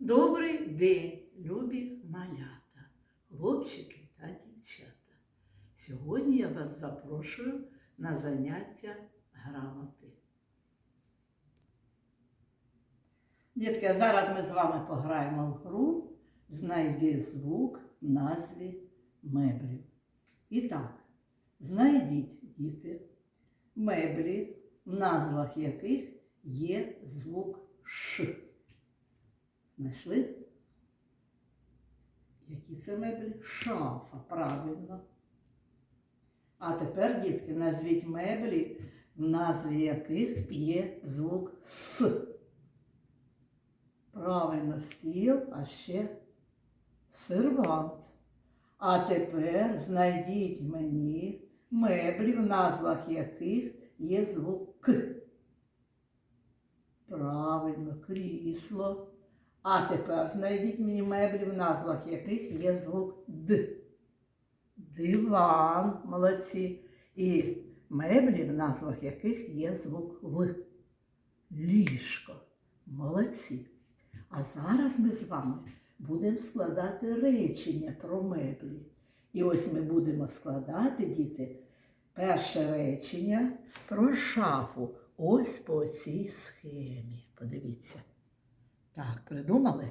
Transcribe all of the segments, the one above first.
Добрий день, любі малята, хлопчики та дівчата. Сьогодні я вас запрошую на заняття грамоти. Дітки, зараз ми з вами пограємо в гру Знайди звук в назві меблів. І так, знайдіть, діти, меблі, в назвах яких є звук Ш. Знайшли? Які це меблі? Шафа, правильно. А тепер, дітки, назвіть меблі, в назві яких є звук С. Правильно, стіл, а ще сервант. А тепер знайдіть мені меблі, в назвах яких є звук К. Правильно, крісло. А тепер знайдіть мені меблі, в назвах яких є звук Д. Диван, молодці. І меблі, в назвах яких є звук Л. Ліжко. Молодці. А зараз ми з вами будемо складати речення про меблі. І ось ми будемо складати, діти, перше речення про шафу. Ось по цій схемі. Подивіться. Так, придумали?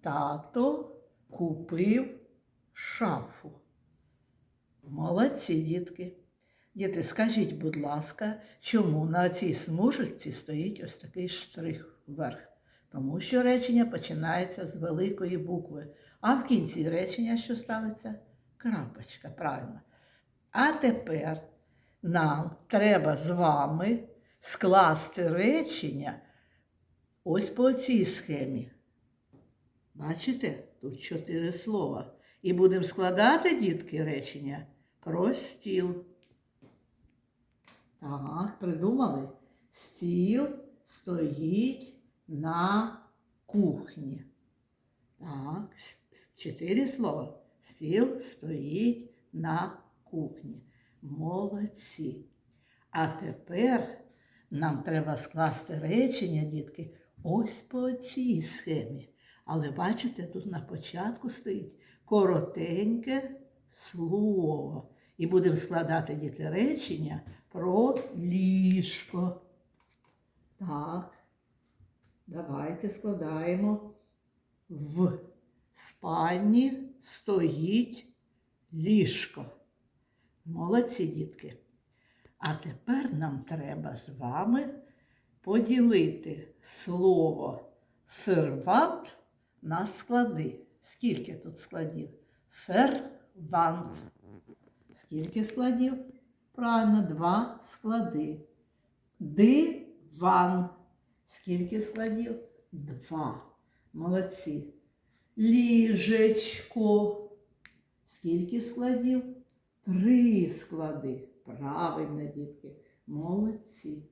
Тато купив шафу. Молодці, дітки. Діти, скажіть, будь ласка, чому на цій смужці стоїть ось такий штрих вверх? Тому що речення починається з великої букви, а в кінці речення що ставиться? Крапочка, правильно. А тепер нам треба з вами скласти речення ось по цій схемі. Бачите, тут чотири слова. І будемо складати, дітки, речення про стіл. Так, придумали? Стіл стоїть на кухні. Так, чотири слова. Стіл стоїть на кухні. Молодці. А тепер нам треба скласти речення, дітки, ось по цій схемі. Але бачите, тут на початку стоїть коротеньке слово. І будемо складати діти речення про ліжко. Так, давайте складаємо. В спальні стоїть ліжко. Молодці, дітки. А тепер нам треба з вами поділити слово сервант на склади. Скільки тут складів? Сервант. Скільки складів? Правильно, два склади. Диван. Скільки складів? Два. Молодці. Ліжечко. Скільки складів? Три склади. Правильно, дітки. Молодці.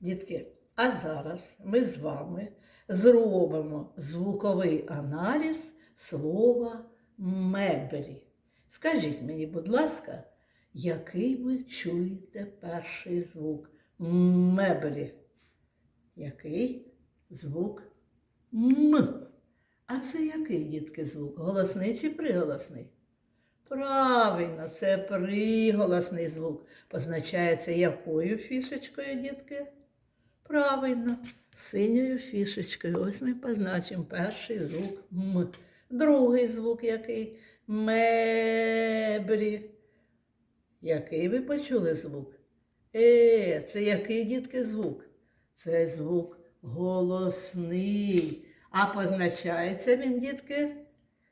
Дітки, а зараз ми з вами зробимо звуковий аналіз слова меблі. Скажіть мені, будь ласка, який ви чуєте перший звук меблі? Який звук М? А це який, дітки, звук? Голосний чи приголосний? Правильно, це приголосний звук. Позначається якою фішечкою, дітки? Правильно, синьою фішечкою. Ось ми позначимо перший звук М. Другий звук який? Меблі. Який ви почули звук? Е, це який дітки звук? Це звук голосний. А позначається він, дітки,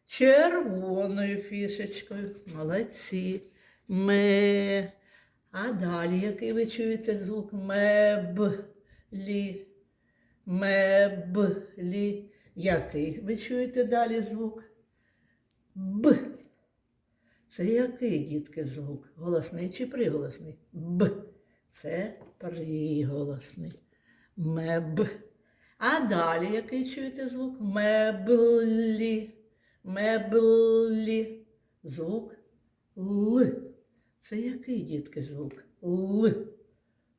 червоною фішечкою. Молодці. Ме. А далі який ви чуєте звук? Меблі. Меблі. Який ви чуєте далі звук? Б. Це який, дітки, звук? Голосний чи приголосний? Б. Це приголосний. Меб. А далі який чуєте звук? Меблі. Меблі. Звук Л. Це який, дітки, звук? Л.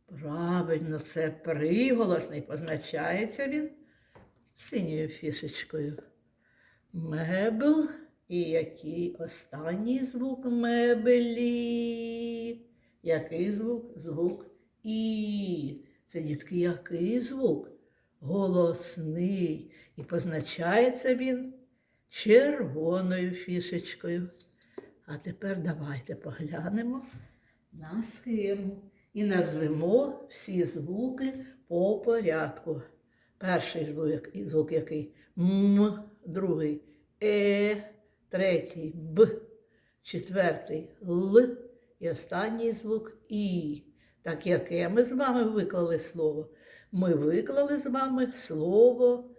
Правильно, це приголосний, позначається він синьою фішечкою. Мебел. І який останній звук мебелі? Який звук? Звук І. Це дітки, який звук? Голосний. І позначається він червоною фішечкою. А тепер давайте поглянемо на схему і назвемо всі звуки по порядку. Перший звук, звук який М, другий Е, третій Б, четвертий Л і останній звук І. Так яке ми з вами виклали слово? Ми виклали з вами слово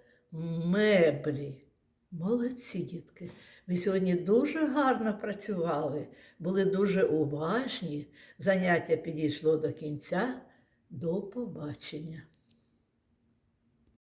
меблі. Молодці, дітки. Ви сьогодні дуже гарно працювали, були дуже уважні. Заняття підійшло до кінця. До побачення.